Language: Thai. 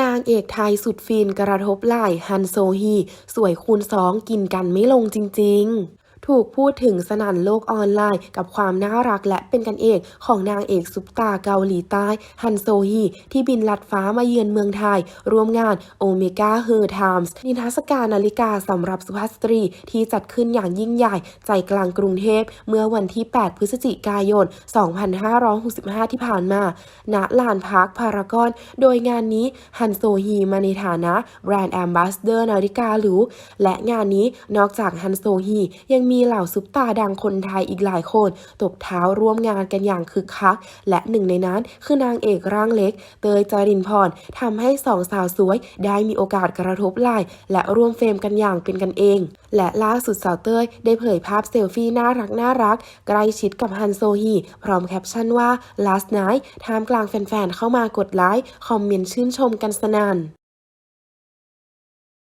นางเอกไทยสุดฟินกระทบไหล่ฮันโซฮี สวยคูณสองกินกันไม่ลงจริง ๆ ถูกพูดถึงสนั่นโลกออนไลน์ กับความน่ารักและเป็นกันเองของนางเอกซุปตาเกาหลีใต้ฮันโซฮีที่บินลัดฟ้ามาเยือนเมืองไทย ร่วมงานโอเมก้าเฮอร์ไทมส์นิทรรศการนาฬิกาสำหรับสุภาพสตรี ที่จัดขึ้นอย่างยิ่งใหญ่ ใจกลางกรุงเทพ เมื่อวันที่ 8 พฤศจิกายน 2565 ที่ผ่านมาณลานพักพารากอน โดยงานนี้ฮันโซฮีมาในฐานะแบรนด์แอมบาสเดอร์นาฬิกาหรูและงานนี้นอกจากฮันโซฮียังมีเหล่าซุปตาดังคนไทยอีกหลายคนตบเท้าร่วมงานกันอย่างคึกคัก และหนึ่งในนั้นคือนางเอกร่างเล็ก เตยจารินพรทำให้สองสาวสวย ได้มีโอกาสกระทบไหล่และร่วมเฟรมกันอย่างเป็นกันเอง และล่าสุดสาวเต้ยได้เผยภาพเซลฟี่น่ารักน่ารักใกล้ชิดกับฮันโซฮี พร้อมแคปชั่นว่า last night ท่ามกลางแฟนๆเข้ามากดไลค์คอมเมนต์ชื่นชมกันสนั่น